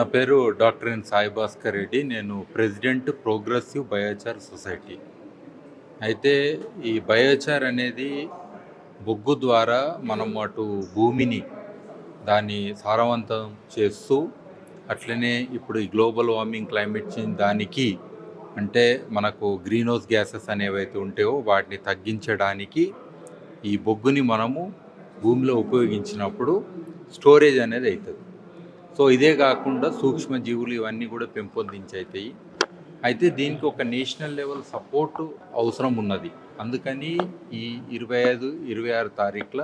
నా పేరు doctor N Sai Bhaskar Reddy. నేను ప్రెసిడెంట్ ప్రోగ్రెసివ్ బయోచార్ సొసైటీ. అయితే ఈ బయోచార్ అనేది బొగ్గు ద్వారా మనం అటు భూమిని దాన్ని సారవంతం చేస్తూ అట్లనే ఇప్పుడు ఈ గ్లోబల్ వార్మింగ్ క్లైమేట్ చేంజ్ దానికి అంటే మనకు గ్రీన్ హౌస్ గ్యాసెస్ అనేవైతే ఉంటాయో వాటిని తగ్గించడానికి ఈ బొగ్గుని మనము భూమిలో ఉపయోగించినప్పుడు స్టోరేజ్ అనేది అవుతుంది సో ఇదే కాకుండా సూక్ష్మజీవులు ఇవన్నీ కూడా పెంపొందించవుతాయి అయితే దీనికి ఒక నేషనల్ లెవెల్ సపోర్ట్ అవసరం ఉన్నది. అందుకని ఈ ఇరవై ఐదు ఇరవై ఆరు తారీఖుల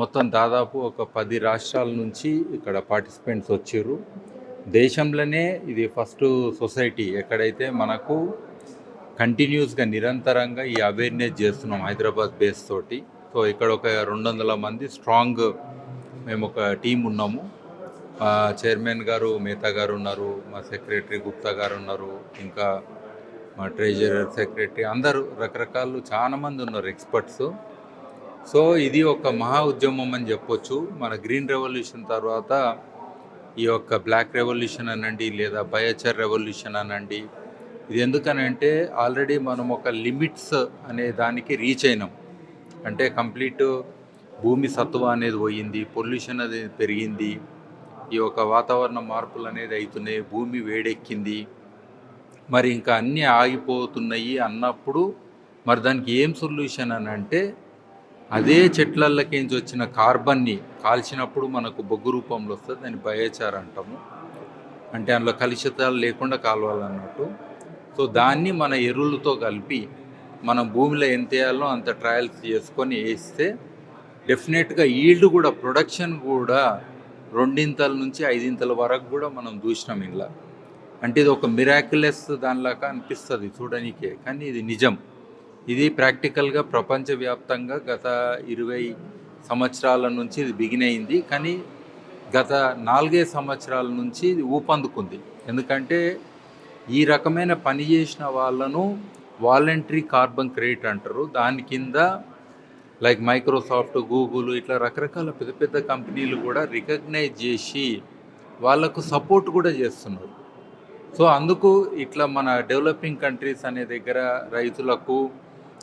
మొత్తం దాదాపు ఒక పది రాష్ట్రాల నుంచి ఇక్కడ పార్టిసిపెంట్స్ వచ్చారు దేశంలోనే ఇది ఫస్ట్ సొసైటీ. ఎక్కడైతే మనకు కంటిన్యూస్గా నిరంతరంగా ఈ అవేర్నెస్ చేస్తున్నాం హైదరాబాద్ బేస్ తోటి. సో ఇక్కడ ఒక రెండు వందల మంది స్ట్రాంగ్ మేము ఒక టీం ఉన్నాము. మా చైర్మన్ గారు మేతా గారు ఉన్నారు మా సెక్రటరీ గుప్తా గారు ఉన్నారు ఇంకా మా ట్రెజరర్ సెక్రటరీ అందరూ రకరకాలు చాలా మంది ఉన్నారు ఎక్స్పర్ట్స్. సో ఇది ఒక మహా ఉద్యమం అని చెప్పొచ్చు. మన గ్రీన్ రెవల్యూషన్ తర్వాత ఈ యొక్క బ్లాక్ రెవల్యూషన్ అనండి లేదా బయోచర్ రెవల్యూషన్ అనండి. ఇది ఎందుకనంటే ఆల్రెడీ మనం ఒక లిమిట్స్ అనే దానికి రీచ్ అయినాం. అంటే కంప్లీట్ భూమి సత్వ అనేది పోయింది పొల్యూషన్ అనేది పెరిగింది. ఈ యొక్క వాతావరణ మార్పులు అనేది అవుతున్నాయి భూమి వేడెక్కింది. మరి ఇంకా అన్నీ ఆగిపోతున్నాయి అన్నప్పుడు మరి దానికి ఏం సొల్యూషన్ అని అంటే అదే చెట్లలోకించి వచ్చిన కార్బన్ని కాల్చినప్పుడు మనకు బొగ్గు రూపంలో వస్తుంది దాన్ని బయోచార్ అంటాము. అంటే అందులో కలుషితాలు లేకుండా కాలవాలన్నట్టు. సో దాన్ని మన ఎరువులతో కలిపి మనం భూమిలో ఎంత వేయాలో అంత ట్రయల్స్ చేసుకొని వేస్తే డెఫినెట్గా ఈల్డ్ కూడా ప్రొడక్షన్ కూడా రెండింతల నుంచి ఐదింతల వరకు కూడా మనం చూసినాం ఇలా అంటే ఇది ఒక మిరాకులెస్ దానిలాగా అనిపిస్తుంది చూడనీకే కానీ ఇది నిజం. ఇది ప్రాక్టికల్గా ప్రపంచవ్యాప్తంగా గత ఇరవై సంవత్సరాల నుంచి ఇది బిగిన్ అయింది కానీ గత నాలుగే సంవత్సరాల నుంచి ఇది ఊపందుకుంది. ఎందుకంటే ఈ రకమైన పని చేసిన వాళ్ళను వాలంటరీ కార్బన్ క్రెడిట్ అంటారు. దాని కింద లైక్ మైక్రోసాఫ్ట్ గూగుల్ ఇట్లా రకరకాల పెద్ద పెద్ద కంపెనీలు కూడా రికగ్నైజ్ చేసి వాళ్ళకు సపోర్ట్ కూడా చేస్తున్నారు. సో అందుకు ఇట్లా మన డెవలపింగ్ కంట్రీస్ అనే దగ్గర రైతులకు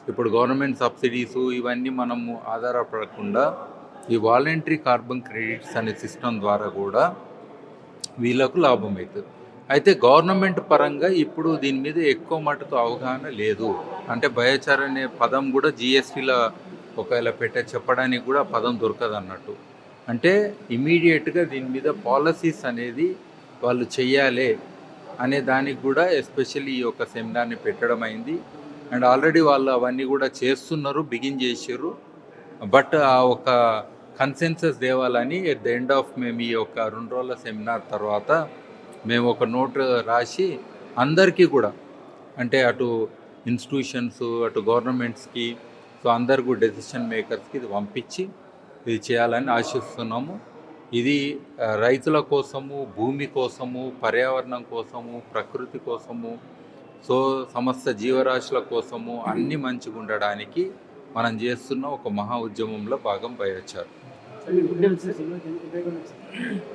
ఇప్పుడు గవర్నమెంట్ సబ్సిడీస్ ఇవన్నీ మనము ఆధారపడకుండా ఈ వాలంటరీ కార్బన్ క్రెడిట్స్ అనే సిస్టమ్ ద్వారా కూడా వీళ్ళకు లాభం అవుతుంది అయితే గవర్నమెంట్ పరంగా ఇప్పుడు దీని మీద ఎక్కువ మటుకు అవగాహన లేదు. అంటే బయోచార్ అనే పదం కూడా జిఎస్టీల ఒకవేళ పెట్టే చెప్పడానికి కూడా పదం దొరకదు అన్నట్టు అంటే ఇమీడియట్గా దీని మీద పాలసీస్ అనేది వాళ్ళు చెయ్యాలి అనే దానికి కూడా ఎస్పెషల్లీ ఈ యొక్క సెమినార్ని పెట్టడం అయింది. అండ్ ఆల్రెడీ వాళ్ళు అవన్నీ కూడా చేస్తున్నారు బిగిన్ చేసారు బట్ ఆ ఒక కన్సెన్సస్ దేవాలని ఎట్ ద ఎండ్ ఆఫ్ మేము ఈ యొక్క రెండు రోజుల సెమినార్ తర్వాత మేము ఒక నోట్ రాసి అందరికీ కూడా అంటే అటు ఇన్స్టిట్యూషన్స్ అటు గవర్నమెంట్స్కి సో అందరికీ డెసిషన్ మేకర్స్కి ఇది పంపించి ఇది చేయాలని ఆశిస్తున్నాము. ఇది రైతుల కోసము భూమి కోసము పర్యావరణం కోసము ప్రకృతి కోసము సో సమస్త జీవరాశుల కోసము అన్ని మంచిగా ఉండడానికి మనం చేస్తున్న ఒక మహా ఉద్యమంలో భాగం బయొచ్చారు సార్ మీరు గుడ్ న్యూస్ సినిమాకి ఎక్కడ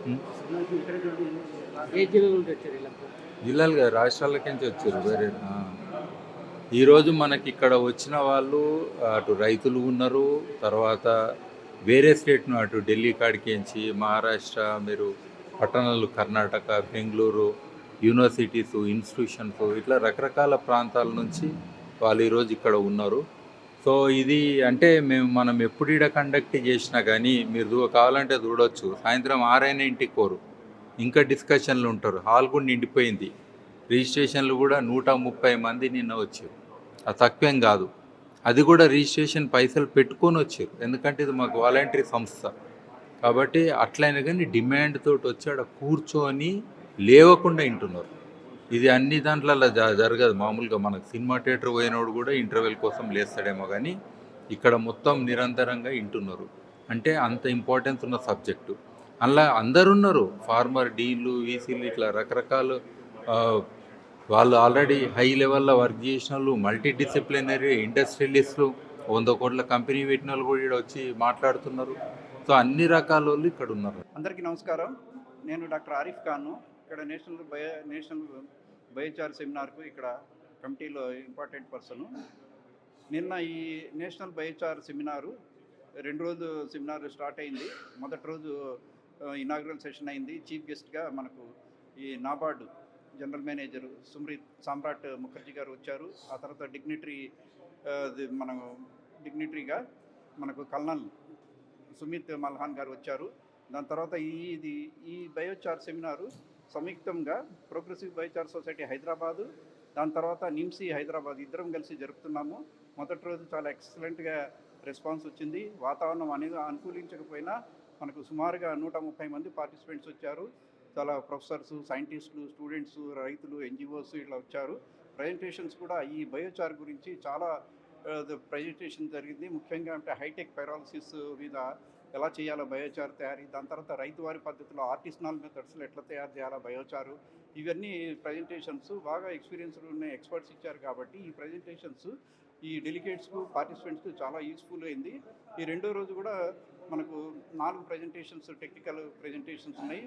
Hmm. సినిమాకి ఇక్కడ ఏ జిల్లా నుండి వచ్చారు ఇలా? జిల్లాలు కాదు, రాష్ట్రాలకి నుంచి వచ్చారు వేరే. ఈరోజు మనకి ఇక్కడ వచ్చిన వాళ్ళు అటు రైతులు ఉన్నారు తర్వాత వేరే స్టేట్ను అటు ఢిల్లీ కాడికించి మహారాష్ట్ర మీరు పట్టణాలు కర్ణాటక బెంగళూరు యూనివర్సిటీస్ ఇన్స్టిట్యూషన్స్ ఇట్లా రకరకాల ప్రాంతాల నుంచి వాళ్ళు ఈరోజు ఇక్కడ ఉన్నారు. సో ఇది అంటే మేము మనం ఎప్పుడు ఇక్కడ కండక్ట్ చేసినా కానీ మీరు కావాలంటే చూడొచ్చు. సాయంత్రం ఆరైన ఇంటికి కోరు ఇంకా డిస్కషన్లు ఉంటారు. హాల్ కూడా నిండిపోయింది. రిజిస్ట్రేషన్లు కూడా నూట ముప్పై మంది నిన్న వచ్చారు. అది తక్కువేం కాదు. అది కూడా రిజిస్ట్రేషన్ పైసలు పెట్టుకొని వచ్చారు. ఎందుకంటే ఇది మాకు వాలంటరీ సంస్థ. కాబట్టి అట్లయినా కానీ డిమాండ్ తోటి వచ్చి ఆడ కూర్చొని లేవకుండా వింటున్నారు. ఇది అన్ని దాంట్లలో జ- జరగదు. మామూలుగా మనకు సినిమా థియేటర్ పోయినోడు కూడా ఇంటర్వెల్ కోసం లేస్తాడేమో కానీ ఇక్కడ మొత్తం నిరంతరంగా వింటున్నారు. అంటే అంత ఇంపార్టెన్స్ ఉన్న సబ్జెక్టు. అలా అందరు ఉన్నారు ఫార్మర్ డీలు వీసీలు ఇట్లా రకరకాల వాళ్ళు ఆల్రెడీ హై లెవెల్లో వర్క్ చేసిన వాళ్ళు మల్టీ డిసిప్లినరీ ఇండస్ట్రియలిస్టులు వంద కోట్ల కంపెనీ పెట్టిన వాళ్ళు కూడా వచ్చి మాట్లాడుతున్నారు. సో అన్ని రకాల వాళ్ళు ఇక్కడ ఉన్నారు. అందరికీ నమస్కారం. నేను డాక్టర్ ఆరిఫ్ ఖాన్. ఇక్కడ నేషనల్ బయో నేషనల్ బయోచార్ సెమినార్కు ఇక్కడ కమిటీలో ఇంపార్టెంట్ పర్సన్ నిన్న ఈ నేషనల్ బయోచార్ సెమినారు రెండు రోజు సెమినార్ స్టార్ట్ అయింది. మొదటి రోజు ఇనాగ్రల్ సెషన్ అయింది. చీఫ్ గెస్ట్గా మనకు ఈ నాబార్డు జనరల్ మేనేజర్ సుమ్రీత్ సామ్రాట్ ముఖర్జీ గారు వచ్చారు. ఆ తర్వాత డిగ్నిటరీ మన డిగ్నిటరీగా మనకు కల్నల్ సుమిత్ మల్హాన్ గారు వచ్చారు. దాని తర్వాత ఈ ఇది ఈ బయోచార్ సెమినారు సంయుక్తంగా ప్రోగ్రెసివ్ బయోచార్ సొసైటీ హైదరాబాదు దాని తర్వాత నిమ్సీ హైదరాబాద్ ఇద్దరం కలిసి జరుపుతున్నాము. మొదటి రోజు చాలా ఎక్సలెంట్గా రెస్పాన్స్ వచ్చింది. వాతావరణం అనేది అనుకూలించకపోయినా మనకు సుమారుగా నూట ముప్పై మంది పార్టిసిపెంట్స్ వచ్చారు. చాలా ప్రొఫెసర్స్ సైంటిస్టులు స్టూడెంట్స్ రైతులు ఎన్జిఓస్ ఇట్లా వచ్చారు. ప్రజెంటేషన్స్ కూడా ఈ బయోచార్ గురించి చాలా ప్రజెంటేషన్ జరిగింది. ముఖ్యంగా అంటే హైటెక్ పైరాలసిస్ మీద ఎలా చేయాలో బయోచార్ తయారీ దాని తర్వాత రైతువారి పద్ధతిలో ఆర్టిసనల్ మెథడ్స్లో ఎట్లా తయారు చేయాలో బయోచారు. ఇవన్నీ ప్రజెంటేషన్స్ బాగా ఎక్స్పీరియన్స్డ్ ఉన్న ఎక్స్పర్ట్స్ ఇచ్చారు కాబట్టి ఈ ప్రజెంటేషన్స్ ఈ డెలిగేట్స్కు పార్టిసిపెంట్స్కు చాలా యూస్ఫుల్ అయింది. ఈ రెండో రోజు కూడా మనకు నాలుగు ప్రజెంటేషన్స్ టెక్నికల్ ప్రజెంటేషన్స్ ఉన్నాయి.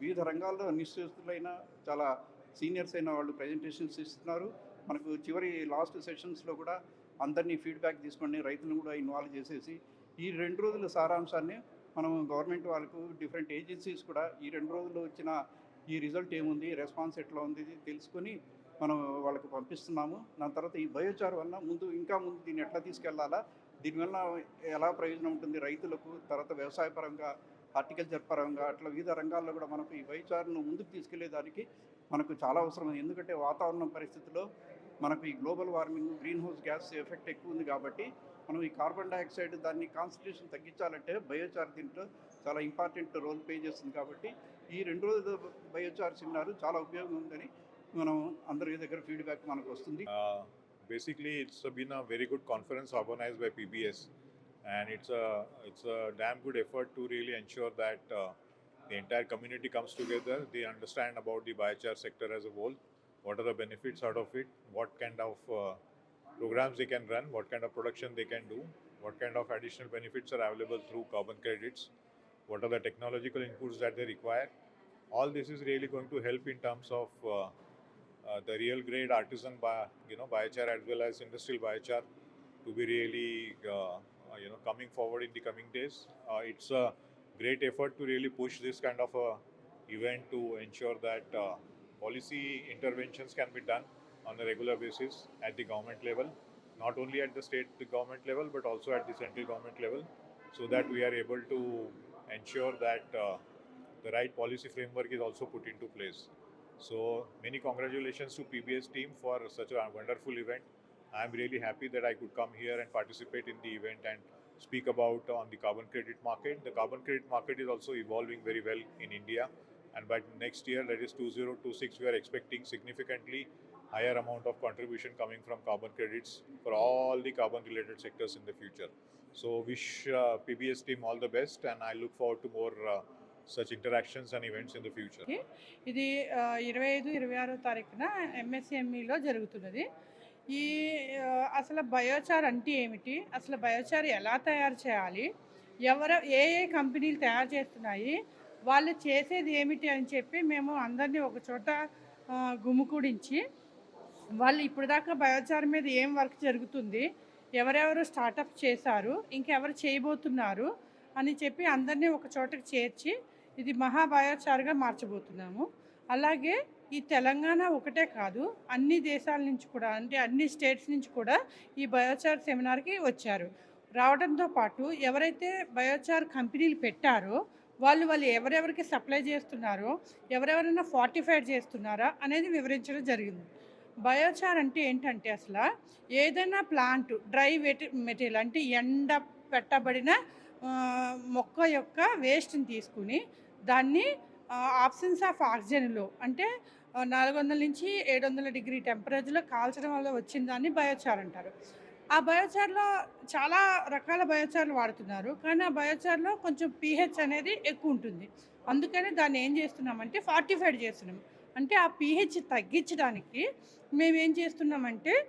వివిధ రంగాల్లో నిశ్చితులైన చాలా సీనియర్స్ అయిన వాళ్ళు ప్రజెంటేషన్స్ ఇస్తున్నారు. మనకు చివరి లాస్ట్ సెషన్స్లో కూడా అందరినీ ఫీడ్బ్యాక్ తీసుకొని రైతులను కూడా ఇన్వాల్వ్ చేసేసి ఈ రెండు రోజుల సారాంశాన్ని మనం గవర్నమెంట్ వాళ్ళకు డిఫరెంట్ ఏజెన్సీస్ కూడా ఈ రెండు రోజుల్లో వచ్చిన ఈ రిజల్ట్ ఏముంది రెస్పాన్స్ ఎట్లా ఉంది తెలుసుకొని మనం వాళ్ళకి పంపిస్తున్నాము. దాని తర్వాత ఈ బయోచార్ వల్ల ముందు ఇంకా ముందు దీన్ని ఎట్లా తీసుకెళ్ళాలా దీనివల్ల ఎలా ప్రయోజనం ఉంటుంది రైతులకు తర్వాత వ్యవసాయపరంగా హార్టికల్చర్ పరంగా అట్లా వివిధ రంగాల్లో కూడా మనకు ఈ వైచారును ముందుకు తీసుకెళ్ళేదానికి మనకు చాలా అవసరం. ఎందుకంటే వాతావరణం పరిస్థితుల్లో మనకు ఈ global warming green house gas effect ఎక్కువ ఉంది కాబట్టి మనం ఈ కార్బన్ డైఆక్సైడ్ దాన్ని కాన్సన్ట్రేషన్ తగ్గించాలంటే బయోచార్ దీంట్లో చాలా ఇంపార్టెంట్ రోల్ ప్లే చేస్తుంది కాబట్టి ఈ రెండు రోజుల బయోచార్ సెమినార్ చాలా ఉపయోగం ఉందని మనం అందరి దగ్గర ఫీడ్బ్యాక్ మనకు వస్తుంది. Basically it's been a very good conference organise by PBS and it's a it's a damn good effort to really ensure that uh, the entire community comes together. They understand about the biochar sector as a whole. What are the benefits out of it? What kind of uh, programs they can run? What kind of production they can do? What kind of additional benefits are available through carbon credits? What are the technological inputs that they require? All this is really going to help in terms of uh, uh, the real grade artisan bi- you know biochar as well as industrial biochar to be really uh, you know coming forward in the coming days uh, it's a great effort to really push this kind of a event to ensure that uh, policy interventions can be done on a regular basis at the government level not only at the state the government level but also at the central government level so that we are able to ensure that uh, the right policy framework is also put into place so many congratulations to PBS team for such a wonderful event. I am really happy that I could come here and participate in the event and speak about on the carbon credit market. The carbon credit market is also evolving very well in India, and by next year, that is 2026, we are expecting significantly higher amount of contribution coming from carbon credits for all the carbon related sectors in the future. So wish uh, PBS team all the best, and I look forward to more uh, such interactions and events in the future. ఇది ఇరవై ఐదు ఇరవై ఆరో తారీఖున ఎంఎస్ఎంఈలో జరుగుతున్నది ఈ అసలు biochar అంటే ఏమిటి? అసలు బయోచార్ ఎలా తయారు చేయాలి? ఎవరు ఏ ఏ కంపెనీలు తయారు చేస్తున్నాయి? వాళ్ళు చేసేది ఏమిటి అని చెప్పి మేము అందరినీ ఒక చోట గుమికూడించి వాళ్ళు ఇప్పుడు దాకా బయోచార్ మీద ఏం వర్క్ జరుగుతుంది? ఎవరెవరు స్టార్టప్ చేశారు? ఇంకెవరు చేయబోతున్నారు? అని చెప్పి అందరినీ ఒక చోటకి చేర్చి ఇది మహాబయోచార్గా మార్చబోతున్నాము. అలాగే ఈ తెలంగాణ ఒకటే కాదు అన్ని దేశాల నుంచి కూడా అంటే అన్ని స్టేట్స్ నుంచి కూడా ఈ బయోచార్ సెమినార్కి వచ్చారు. రావడంతో పాటు ఎవరైతే బయోచార్ కంపెనీలు పెట్టారో వాళ్ళు వాళ్ళు ఎవరెవరికి సప్లై చేస్తున్నారో ఎవరెవరైనా ఫార్టిఫైడ్ చేస్తున్నారా అనేది వివరించడం జరిగింది. బయోచార్ అంటే ఏంటంటే అసలు ఏదైనా ప్లాంట్ డ్రై వెటి మెటీరియల్ అంటే ఎండ పెట్టబడిన మొక్క యొక్క వేస్ట్ని తీసుకుని దాన్ని ఆప్షన్స్ ఆఫ్ ఆక్సిజన్లో అంటే నాలుగు వందల నుంచి ఏడు వందల డిగ్రీ టెంపరేచర్లో కాల్చడం వల్ల వచ్చిన దాన్ని బయోచార్ అంటారు. ఆ బయోచార్లో చాలా రకాల బయోచార్లు వాడుతున్నారు. కానీ ఆ బయోచార్లో కొంచెం పీహెచ్ అనేది ఎక్కువ ఉంటుంది. అందుకనే దాన్ని ఏం చేస్తున్నామంటే ఫార్టిఫైడ్ చేస్తున్నాం. అంటే ఆ పీహెచ్ తగ్గించడానికి మేము ఏం చేస్తున్నామంటే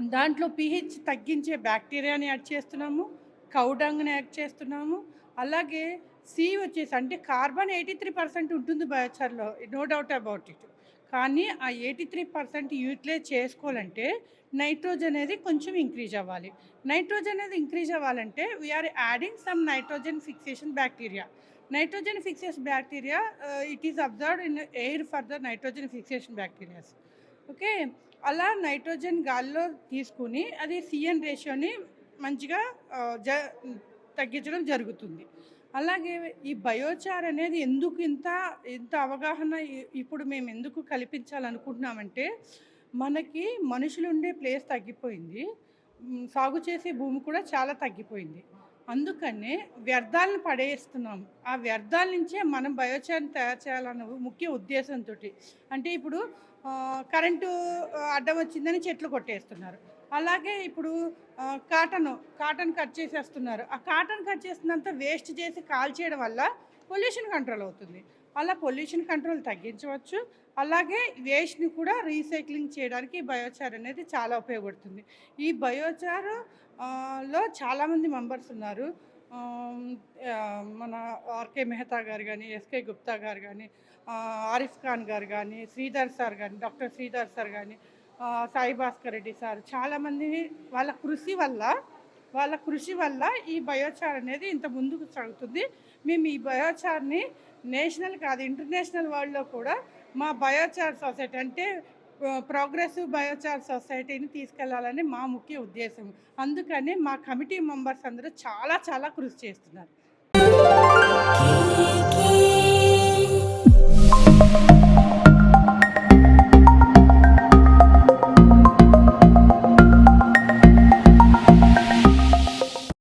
దాంట్లో పీహెచ్ తగ్గించే బ్యాక్టీరియాని యాడ్ చేస్తున్నాము. కౌడంగ్ని యాడ్ చేస్తున్నాము. అలాగే సి వచ్చేసి అంటే కార్బన్ ఎయిటీ త్రీ పర్సెంట్ ఉంటుంది బయోచార్లో. No doubt about it. కానీ ఆ ఎయిటీ త్రీ పర్సెంట్ యూటిలైజ్ చేసుకోవాలంటే నైట్రోజన్ అనేది కొంచెం ఇంక్రీజ్ అవ్వాలి. నైట్రోజన్ అనేది ఇంక్రీజ్ అవ్వాలంటే we are adding some nitrogen fixation bacteria nitrogen fixation bacteria it is observed in air for the nitrogen fixation bacterias. Okay? అలా nitrogen గాల్లో తీసుకుని అది సిఎన్ రేషియోని మంచిగా జ తగ్గించడం జరుగుతుంది. అలాగే ఈ బయోచార్ అనేది ఎందుకు ఇంత ఇంత అవగాహన ఇప్పుడు మేము ఎందుకు కల్పించాలనుకుంటున్నామంటే మనకి మనుషులు ఉండే ప్లేస్ తగ్గిపోయింది. సాగు చేసే భూమి కూడా చాలా తగ్గిపోయింది. అందుకనే వ్యర్థాలను పడేస్తున్నాం. ఆ వ్యర్థాల నుంచే మనం బయోచార్ని తయారు చేయాలన్న ముఖ్య ఉద్దేశంతో అంటే ఇప్పుడు కరెంటు అడ్డం వచ్చిందని చెట్లు కొట్టేస్తున్నారు. అలాగే ఇప్పుడు కాటన్ కాటన్ కట్ చేసేస్తున్నారు. ఆ కాటన్ కట్ చేసినంత వేస్ట్ చేసి కాల్చేయడం వల్ల పొల్యూషన్ కంట్రోల్ అవుతుంది. అలా పొల్యూషన్ కంట్రోల్ తగ్గించవచ్చు. అలాగే వేస్ట్ని కూడా రీసైక్లింగ్ చేయడానికి బయోచార్ అనేది చాలా ఉపయోగపడుతుంది. ఈ బయోచార్లో చాలామంది మెంబర్స్ ఉన్నారు. మన ఆర్కే మెహతా గారు కానీ ఎస్కే గుప్తా గారు కానీ ఆరిఫ్ ఖాన్ గారు కానీ శ్రీధర్ సార్ కానీ డాక్టర్ శ్రీధర్ సార్ కానీ సాయి భాస్కర్ రెడ్డి సార్. చాలామంది వాళ్ళ కృషి వల్ల వాళ్ళ కృషి వల్ల ఈ బయోచార్ అనేది ఇంత ముందుకు సాగుతుంది. మేము ఈ బయోచార్ని నేషనల్ కాదు ఇంటర్నేషనల్ వరల్డ్లో కూడా మా బయోచార్ సొసైటీ అంటే ప్రోగ్రెసివ్ బయోచార్ సొసైటీని తీసుకెళ్ళాలని మా ముఖ్య ఉద్దేశం. అందుకని మా కమిటీ మెంబర్స్ అందరూ చాలా చాలా కృషి చేస్తున్నారు.